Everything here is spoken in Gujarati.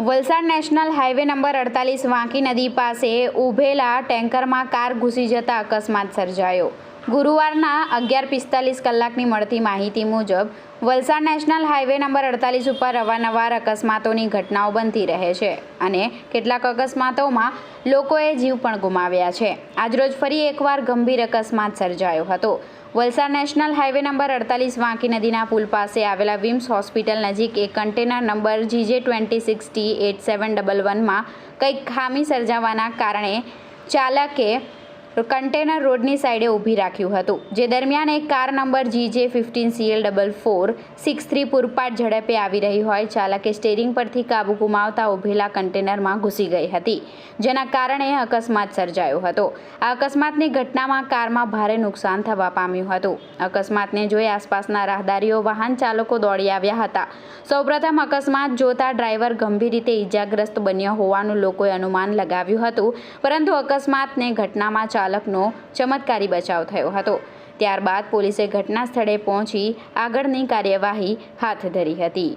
વલસાડ નેશનલ હાઈવે નંબર અડતાલીસ વાંકી નદી પાસે ઊભેલા ટેન્કરમાં કાર ઘૂસી જતા અકસ્માત સર્જાયો. ગુરુવારના અગિયાર પિસ્તાલીસ કલાકની મળતી માહિતી મુજબ વલસાડ નેશનલ હાઈવે નંબર અડતાલીસ ઉપર અવારનવાર અકસ્માતોની ઘટનાઓ બનતી રહે છે અને કેટલાક અકસ્માતોમાં લોકોએ જીવ પણ ગુમાવ્યા છે. આજરોજ ફરી એકવાર ગંભીર અકસ્માત સર્જાયો હતો. વલસાડ નેશનલ હાઈવે નંબર અડતાલીસ વાંકી નદીના પુલ પાસે આવેલા વિમ્સ હોસ્પિટલ નજીક એક container number GJ twenty six T eight seven double વનમાં કંઈક ખામી સર્જાવાના કારણે ચાલકે કન્ટેનર રોડની સાઈડે ઊભી રાખ્યું હતું. જે દરમિયાન એક car number GJ fifteen CL double four six three પૂરપાટ ઝડપે આવી રહી હોય, ચાલકે સ્ટેરિંગ પરથી કાબુ ગુમાવતા ઊભેલા કન્ટેનરમાં ઘૂસી ગઈ હતી, જેના કારણે અકસ્માત સર્જાયો હતો. આ અકસ્માતની ઘટનામાં કારમાં ભારે નુકસાન થવા પામ્યું હતું. અકસ્માતને જોઈ આસપાસના રાહદારીઓ, વાહન ચાલકો દોડી આવ્યા હતા. સૌપ્રથમ અકસ્માત જોતા ડ્રાઈવર ગંભીર રીતે ઈજાગ્રસ્ત બન્યો હોવાનું લોકોએ અનુમાન લગાવ્યું હતું, પરંતુ અકસ્માતને ઘટનામાં ચાલકનો ચમત્કારી બચાવ થયો હતો. ત્યારબાદ પોલીસે ઘટના સ્થળે પહોંચી આગળની કાર્યવાહી હાથ ધરી હતી.